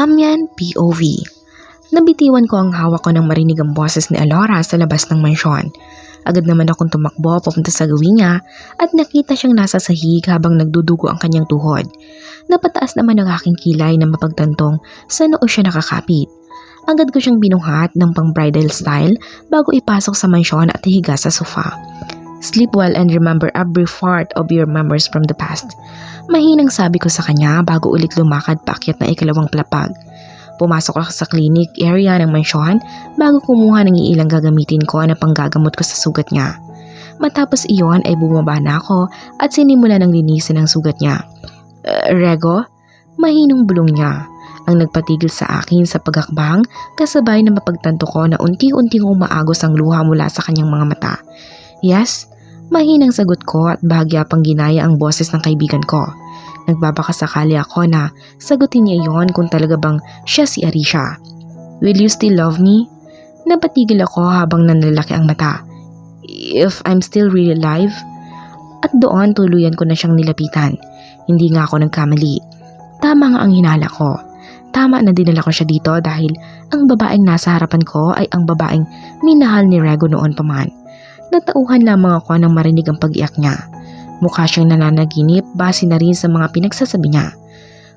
Damian POV Nabitiwan ko ang hawak ko nang marinig ang boses ni Alora sa labas ng mansyon. Agad naman akong tumakbo papunta sa gawin niya at nakita siyang nasa sahig habang nagdudugo ang kanyang tuhod. Napataas naman ang aking kilay na mapagtantong sa noo siya nakakapit. Agad ko siyang binuhat ng pang bridal style bago ipasok sa mansyon at higa sa sofa. Sleep well and remember every part of your memories from the past. Mahinang sabi ko sa kanya bago ulit lumakad paakyat na ikalawang palapag. Pumasok ako sa clinic area ng mansyon bago kumuha ng ilang gagamitin ko na panggagamot ko sa sugat niya. Matapos iyon ay bumaba na ako at sinimula ng linisin ang sugat niya. "Uh, Rego? Mahinong bulong niya ang nagpatigil sa akin sa pagakbang kasabay na mapagtanto ko na unti-unting umaagos ang luha mula sa kanyang mga mata. Yes, mahinang sagot ko at bahagya pang ginaya ang boses ng kaibigan ko. Nagbabakasakali ako na sagutin niya iyon kung talaga bang siya si Arisha. Will you still love me? Napatigil ako habang nanlalaki ang mata. If I'm still really alive? At doon tuluyan ko na siyang nilapitan. Hindi nga ako nagkamali. Tama nga ang hinala ko. Tama na dinala ko siya dito dahil ang babaeng nasa harapan ko ay ang babaeng minahal ni Rego noon pa man. Natauhan lamang ako nang marinig ang pag-iyak niya. Mukha siyang nananaginip base na rin sa mga pinagsasabi niya.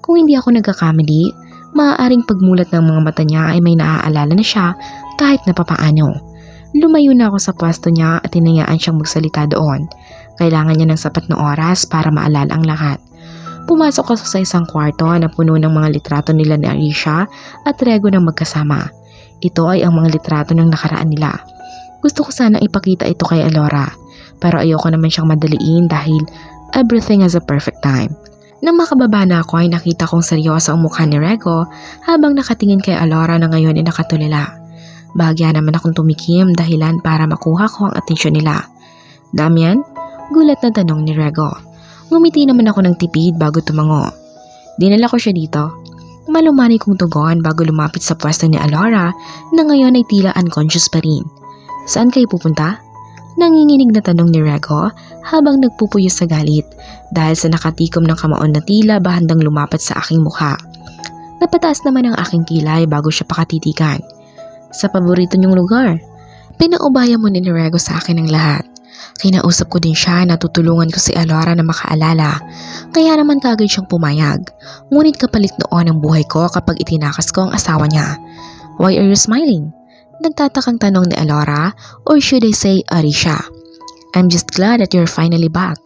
Kung hindi ako nagkakamali, maaaring pagmulat ng mga mata niya ay may naaalala na siya kahit na papaano. Lumayo na ako sa pwesto niya at tinayaan siyang magsalita doon. Kailangan niya ng sapat na oras para maalala ang lahat. Pumasok ako sa isang kwarto na puno ng mga litrato nila ni Arisha at Rego ng magkasama. Ito ay ang mga litrato ng nakaraan nila. Gusto ko sanang ipakita ito kay Alora, pero ayoko naman siyang madaliin dahil everything has a perfect time. Nang makababa na ako ay nakita kong seryoso ang mukha ni Rego habang nakatingin kay Alora na ngayon ay nakatulala. Bahagya naman akong tumikim dahilan para makuha ko ang atensyon nila. Damian? Gulat na tanong ni Rego. Ngumiti naman ako ng tipid bago tumango. Dinala ko siya dito. Malumani kong tugon bago lumapit sa pwesto ni Alora na ngayon ay tila unconscious pa rin. Saan kayo pupunta? Nanginginig na tanong ni Rego habang nagpupuyo sa galit dahil sa nakatikom ng kamaon na tila bahandang lumapat sa aking mukha. Napataas naman ang aking kilay bago siya pakatitikan. Sa paborito niyong lugar. Pinaubaya mo ni Rego sa akin ang lahat. Kinausap ko din siya na tutulungan ko si Alora na makaalala. Kaya naman kagad siyang pumayag. Ngunit kapalit noon ang buhay ko kapag itinakas ko ang asawa niya. Why are you smiling? Nagtatakang tanong ni Alora or should I say Arisha. I'm just glad that you're finally back.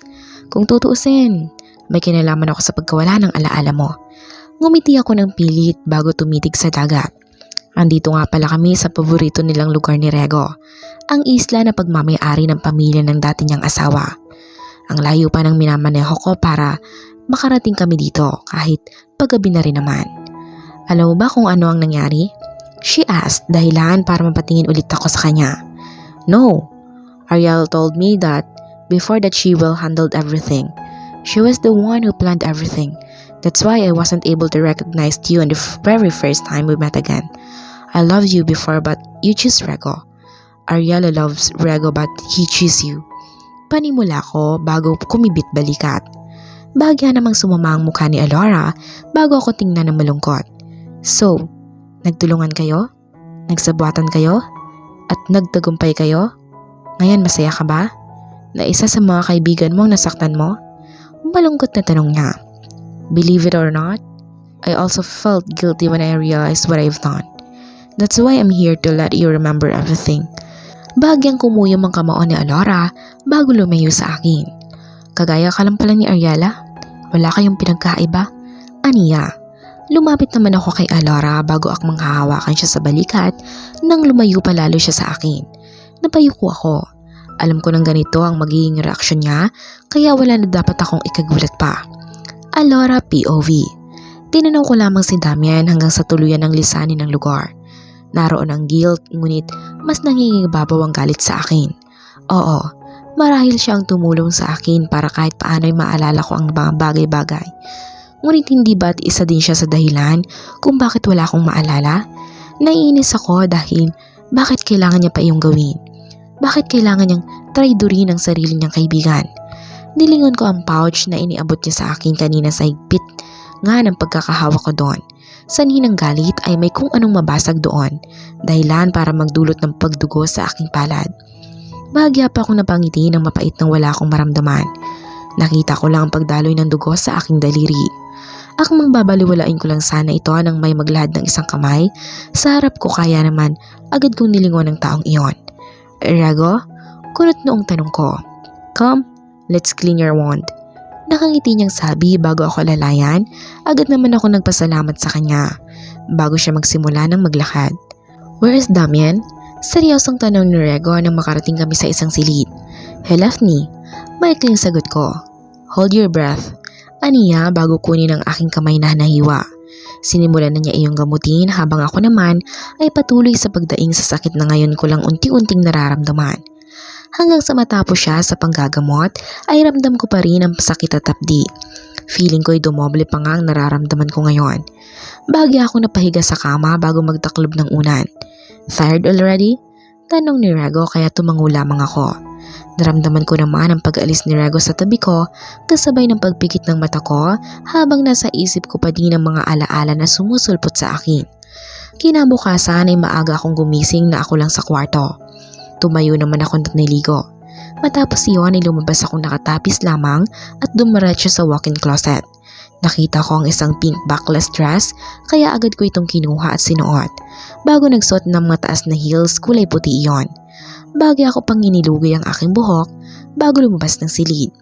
Kung tutuusin, may kinalaman ako sa pagkawala ng alaala mo. Ngumiti ako ng pilit bago tumitig sa dagat. Andito nga pala kami sa paborito nilang lugar ni Rego, ang isla na pagmamayari ng pamilya ng dati niyang asawa. Ang layo pa ng minamaneho ko para makarating kami dito kahit paggabi na rin naman. Alam mo ba kung ano ang nangyari? She asked dahilan para mapatingin ulit ako sa kanya. No, Ariel told me that before that she will handled everything. She was the one who planned everything. That's why I wasn't able to recognize you on the very first time we met again. I loved you before but you choose Rego. Ariela loves Rego but he choose you. Panimula ko bago kumibit balikat. Bahagya namang sumama ang mukha ni Alora bago ako tingnan ng malungkot. So, nagtulungan kayo? Nagsabuatan kayo? At nagtagumpay kayo? Ngayon masaya ka ba? Na isa sa mga kaibigan mo ang nasaktan mo? Malungkot na tanong niya. Believe it or not, I also felt guilty when I realized what I've done. That's why I'm here to let you remember everything. Bahagyang kumuyom ang kamao ni Alora bago lumayo sa akin. Kagaya ka lang pala ni Ariela? Wala kayong pinagkaiba? Aniya. Lumapit naman ako kay Alora bago ak manghahawakan siya sa balikat nang lumayo pa lalo siya sa akin. Napayuko ako. Alam ko nang ganito ang magiging reaksyon niya kaya wala na dapat akong ikagulat pa. Alora POV Tinanaw ko lamang si Damian hanggang sa tuluyan ng lisanin ng lugar. Naroon ang guilt ngunit mas nangingibabaw ang galit sa akin. Oo, marahil siya ang tumulong sa akin para kahit paano'y maalala ko ang mga bagay-bagay. Ngunit hindi ba't isa din siya sa dahilan kung bakit wala akong maalala? Naiinis ako dahil bakit kailangan niya pa iyong gawin? Bakit kailangan niyang traidorin ang sarili niyang kaibigan? Nilingon ko ang pouch na iniabot niya sa akin kanina sa higpit nga ng pagkakahawak ko doon. Sanhi ng galit ay may kung anong mabasag doon, dahilan para magdulot ng pagdugo sa aking palad. Bahagya pa akong napangiti ng mapait nang wala akong maramdaman. Nakita ko lang ang pagdaloy ng dugo sa aking daliri. Akmang babaliwalain ko lang sana ito nang may maglahad ng isang kamay. Sa harap ko kaya naman, agad kong nilingon ng taong iyon. Rago? Kunot noong tanong ko. Come, let's clean your wound. Nakangiti niyang sabi bago ako lalayan, agad naman ako nagpasalamat sa kanya. Bago siya magsimula ng maglakad. Where is Damian? Seryosong tanong ni Rego nang makarating kami sa isang silid. He left me. Maikling sagot ko. Hold your breath. Aniya bago kunin ang aking kamay na nahiwa. Sinimulan na niya iyong gamutin habang ako naman ay patuloy sa pagdaing sa sakit na ngayon ko lang unti-unting nararamdaman. Hanggang sa matapos siya sa panggagamot ay ramdam ko pa rin ang sakit at tapdi. Feeling ko'y dumoble pa nga ang nararamdaman ko ngayon. Bahagi ako napahiga sa kama bago magtaklob ng unan. Tired already? Tanong ni Rego kaya tumango lamang ako. Naramdaman ko naman ang pag-alis ni Rego sa tabi ko kasabay ng pagpikit ng mata ko habang nasa isip ko pa din ang mga alaala na sumusulpot sa akin. Kinabukasan ay maaga akong gumising na ako lang sa kwarto. Tumayo naman ako at niligo. Matapos iyon ay lumabas akong nakatapis lamang at dumiretso sa walk-in closet. Nakita ko ang isang pink backless dress kaya agad ko itong kinuha at sinuot. Bago nagsuot ng mataas na heels, kulay puti iyon. Bagay ako pang inilugay ang aking buhok bago lumabas ng silid.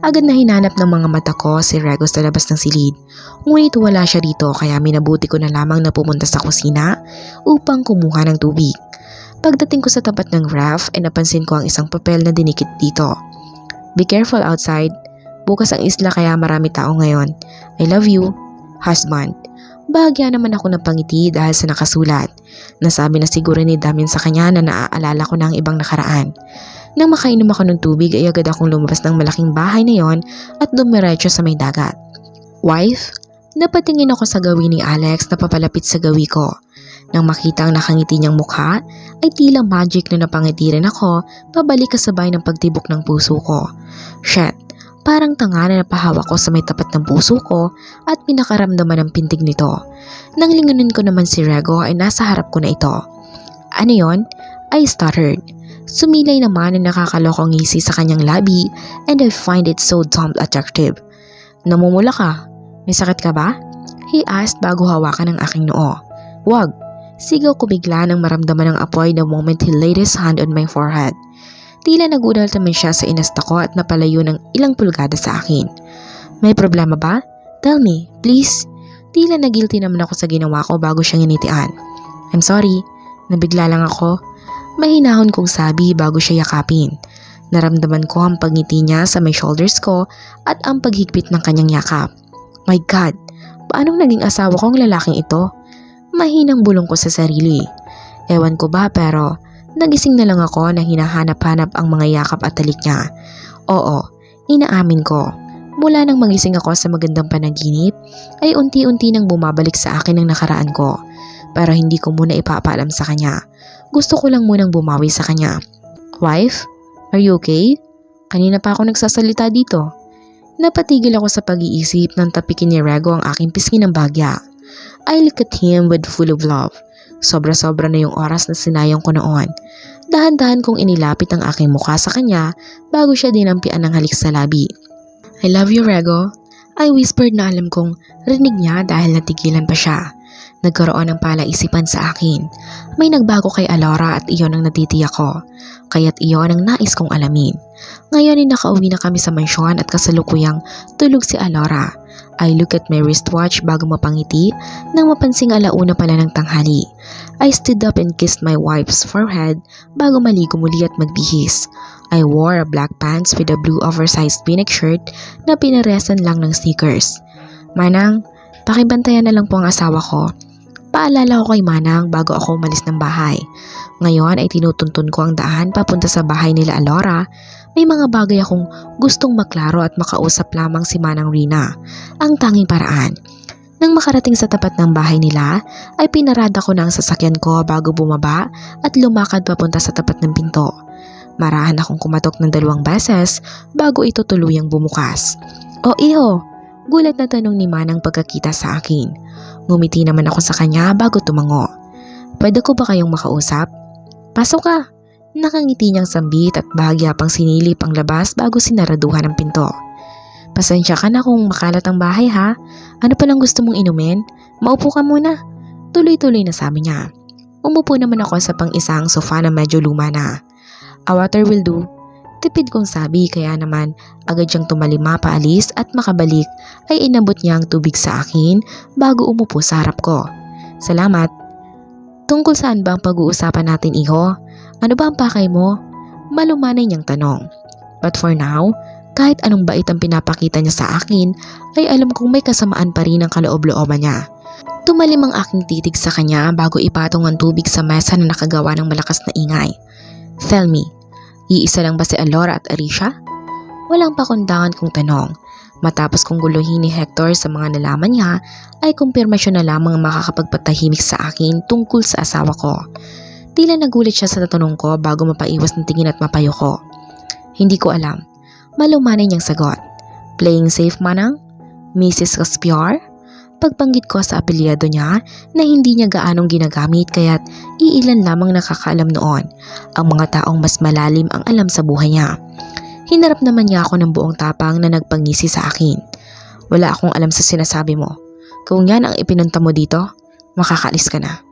Agad na hinanap ng mga mata ko si Rego sa labas ng silid. Ngunit wala siya dito kaya minabuti ko na lamang na pumunta sa kusina upang kumuha ng tubig. Pagdating ko sa tapat ng ref ay napansin ko ang isang papel na dinikit dito. Be careful outside. Bukas ang isla kaya marami tao ngayon. I love you, husband. Bahagya naman ako ng pangiti dahil sa nakasulat. Nasabi na siguro ni Damien sa kanya na naaalala ko na ang ibang nakaraan. Nang makainom ako ng tubig ay agad akong lumabas ng malaking bahay na yon at dumiretso sa may dagat. Wife, napatingin ako sa gawi ni Alex na papalapit sa gawi ko. Nang makita ang nakangiti niyang mukha, ay tila magic na napangiti rin ako pabalik kasabay ng pagtibok ng puso ko. Shit, parang tanga na napahawak ko sa may tapat ng puso ko at pinakaramdaman ng pintig nito. Nang linganin ko naman si Rego ay nasa harap ko na ito. Ano yon? I stuttered. Sumilay naman ang nakakalokong ngisi sa kanyang labi and I find it so damn attractive. Namumula ka? May sakit ka ba? He asked bago hawakan ang aking noo. Wag, Sigaw ko bigla nang maramdaman ng apoy the moment he laid his hand on my forehead. Tila nagulat naman siya sa inasta ko at napalayo ng ilang pulgada sa akin. May problema ba? Tell me, please. Tila nagilty naman ako sa ginawa ko bago siya nginitian. I'm sorry, nabigla lang ako. Mahinahon kong sabi bago siya yakapin. Naramdaman ko ang pagngiti niya sa may shoulders ko at ang paghigpit ng kanyang yakap. My God, paanong naging asawa ko ang lalaking ito? Mahinang bulong ko sa sarili. Ewan ko ba pero nagising na lang ako na hinahanap-hanap ang mga yakap at talik niya. Oo, inaamin ko. Mula nang magising ako sa magandang panaginip, ay unti-unti nang bumabalik sa akin ang nakaraan ko. Pero hindi ko muna ipapaalam sa kanya. Gusto ko lang munang bumawi sa kanya. Wife, are you okay? Kanina pa ako nagsasalita dito. Napatigil ako sa pag-iisip nang tapikin ni Rego ang aking pisngi ng bagya. I look at him with full of love. Sobra-sobra na yung oras na sinayang ko noon. Dahan-dahan kong inilapit ang aking mukha sa kanya bago siya dinampian ng halik sa labi. I love you, Rego. I whispered na alam kong rinig niya dahil natigilan pa siya. Nagkaroon ng palaisipan sa akin. May nagbago kay Alora at iyon ang natitiyak ko. Kaya't iyon ang nais kong alamin. Ngayon ay nakauwi na kami sa mansyon at kasalukuyang tulog si Alora. I look at my wristwatch bago mapangiti nang mapansing alauna pala ng tanghali. I stood up and kissed my wife's forehead bago maligo muli at magbihis. I wore a black pants with a blue oversized v-neck shirt na pinaresan lang ng sneakers. Manang, pakibantayan na lang po ang asawa ko. Paalala ko kay Manang bago ako umalis ng bahay. Ngayon ay tinutuntun ko ang daan papunta sa bahay nila Alora may mga bagay akong gustong maklaro at makausap lamang si Manang Rina. Ang tanging paraan. Nang makarating sa tapat ng bahay nila, ay pinarada ko na ang sasakyan ko bago bumaba at lumakad papunta sa tapat ng pinto. Marahan akong kumatok ng dalawang beses bago ito tuluyang bumukas. O iho, gulat na tanong ni Manang pagkakita sa akin. Ngumiti naman ako sa kanya bago tumango. Pwede ko ba kayong makausap? Pasok ka! Nakangiti niyang sambit at bahagya pang sinilip ang labas bago sinaraduhan ang pinto. Pasensya ka na kung makalat ang bahay ha. Ano palang gusto mong inumin? Maupo ka muna. Tuloy-tuloy na sabi niya. Umupo naman ako sa pang-isang sofa na medyo luma na. A water will do. Tipid kong sabi kaya naman agad siyang tumalima paalis at makabalik ay inabot niya ang tubig sa akin bago umupo sa harap ko. Salamat. Tungkol saan ba ang pag-uusapan natin iho? Ano ba ang pakay mo? Malumanay niyang tanong. But for now, kahit anong bait ang pinapakita niya sa akin, ay alam kong may kasamaan pa rin ang kaloob-looban niya. Tumalim ang aking titig sa kanya bago ipatong ang tubig sa mesa na nakagawa ng malakas na ingay. Tell me, iisa lang ba si Alora at Arisha? Walang pakundangan kong tanong. Matapos kong guluhin ni Hector sa mga nalaman niya, ay kumpirmasyon na lamang ang makakapagpatahimik sa akin tungkol sa asawa ko. Tila nagulit siya sa tatanong ko bago mapaiwas ng tingin at mapayo ko. Hindi ko alam. Malumanay niyang sagot. Playing safe manang? Mrs. Caspiar? Pagbanggit ko sa apelyado niya na hindi niya gaanong ginagamit kaya't iilan lamang nakakaalam noon. Ang mga taong mas malalim ang alam sa buhay niya. Hinarap naman niya ako ng buong tapang na nagpangisi sa akin. Wala akong alam sa sinasabi mo. Kung yan ang ipinunta mo dito, makakaalis ka na.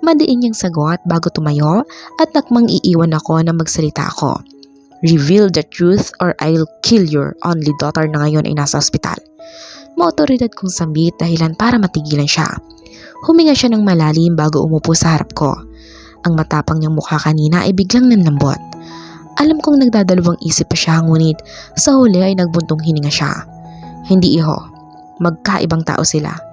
Madiin niyang sagot bago tumayo at nakmang iiwan ako na magsalita ako. Reveal the truth or I'll kill your only daughter na ngayon ay nasa ospital. Maotoridad kong sambit dahilan para matigilan siya. Huminga siya ng malalim bago umupo sa harap ko. Ang matapang niyang mukha kanina ay biglang nanlambot. Alam kong nagdadalawang isip pa siya ngunit sa huli ay nagbuntong hininga siya. Hindi iho, magkaibang tao sila.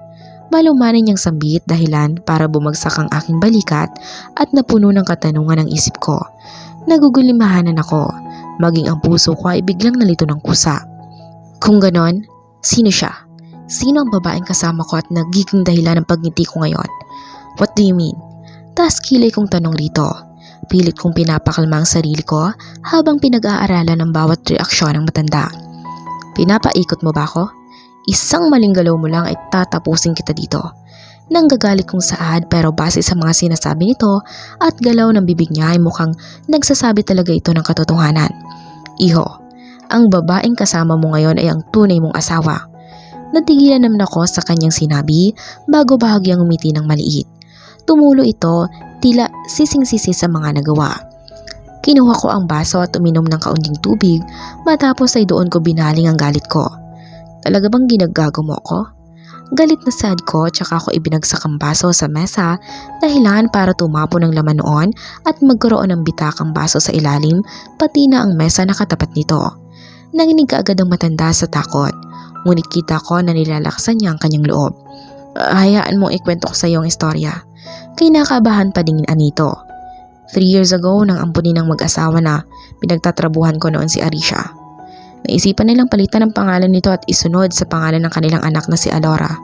Malumanan niyang sambit dahilan para bumagsak ang aking balikat at napuno ng katanungan ang isip ko. Nagugulimahanan ako, maging ang puso ko ay biglang nalito ng kusa. Kung ganon, sino siya? Sino ang babaeng kasama ko at nagiging dahilan ng pagngiti ko ngayon? What do you mean? Taas kilay kong tanong rito. Pilit kong pinapakalma ang sarili ko habang pinag-aaralan ng bawat reaksyon ng matanda. Pinapaikot mo ba ako? Isang maling galaw mo lang ay tatapusin kita dito. Nanggagalit kong saad pero base sa mga sinasabi nito at galaw ng bibig niya ay mukhang nagsasabi talaga ito ng katotohanan. Iho, ang babaeng kasama mo ngayon ay ang tunay mong asawa. Natigilan naman ako sa kanyang sinabi bago bahagyang umiti ng maliit. Tumulo ito tila sising-sisi sa mga nagawa. Kinuha ko ang baso at uminom ng kaunting tubig matapos ay doon ko binaling ang galit ko. Talaga bang ginagago mo ko? Galit na sad ko tsaka ako ibinagsak ang baso sa mesa dahilan para tumapo ng laman noon at magkaroon ng bitakang baso sa ilalim pati na ang mesa na katapat nito. Nanginig agad ang matanda sa takot ngunit kita ko na nilalaksan niya ang kanyang loob. Hayaan mong ikwento ko sa iyo ang istorya. Kinakabahan pa din Anito. Three years ago nang ampunin ng mag-asawa na pinagtatrabuhan ko noon si Arisha. Naisipan nilang palitan ang pangalan nito at isunod sa pangalan ng kanilang anak na si Alora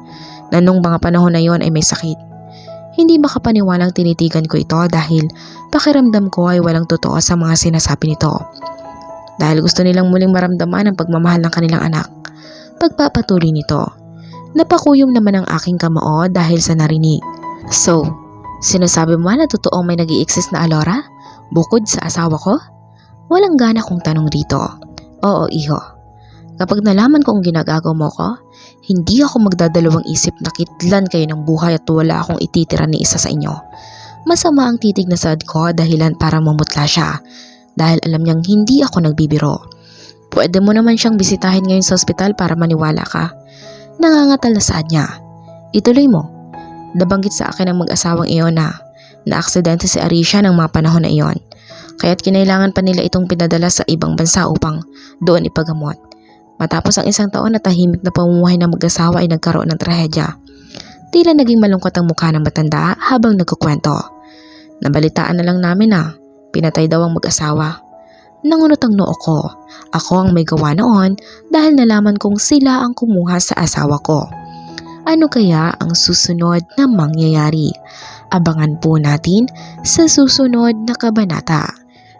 na nung mga panahon na yon ay may sakit. Hindi makapaniwalang tinitigan ko ito dahil pakiramdam ko ay walang totoo sa mga sinasabi nito. Dahil gusto nilang muling maramdaman ang pagmamahal ng kanilang anak. Pagpapatuloy nito. Napakuyom naman ang aking kamao dahil sa narinig. So, sinasabi mo na totoong may nag exist na Alora? Bukod sa asawa ko? Walang gana kong tanong rito. Oo, iho. Kapag nalaman kong ginagago mo ko, hindi ako magdadalawang isip na kitlan kayo ng buhay at wala akong ititira ni isa sa inyo. Masama ang titig na sad ko dahilan para mamutla siya dahil alam niyang hindi ako nagbibiro. Pwede mo naman siyang bisitahin ngayon sa ospital para maniwala ka. Nangangatal na saad niya. Ituloy mo. Nabanggit sa akin ng mag-asawang iyon na na-aksidente si Arisha ng mga panahon na iyon. Kaya't kinailangan pa nila itong pinadala sa ibang bansa upang doon ipagamot. Matapos ang isang taon na tahimik na pamumuhay ng mag-asawa ay nagkaroon ng trahedya. Tila naging malungkot ang mukha ng matanda habang nagkukwento. Nabalitaan na lang namin na pinatay daw ang mag-asawa. Nangunot ang noo ko. Ako ang may gawa noon dahil nalaman kong sila ang kumuha sa asawa ko. Ano kaya ang susunod na mangyayari? Abangan po natin sa susunod na kabanata.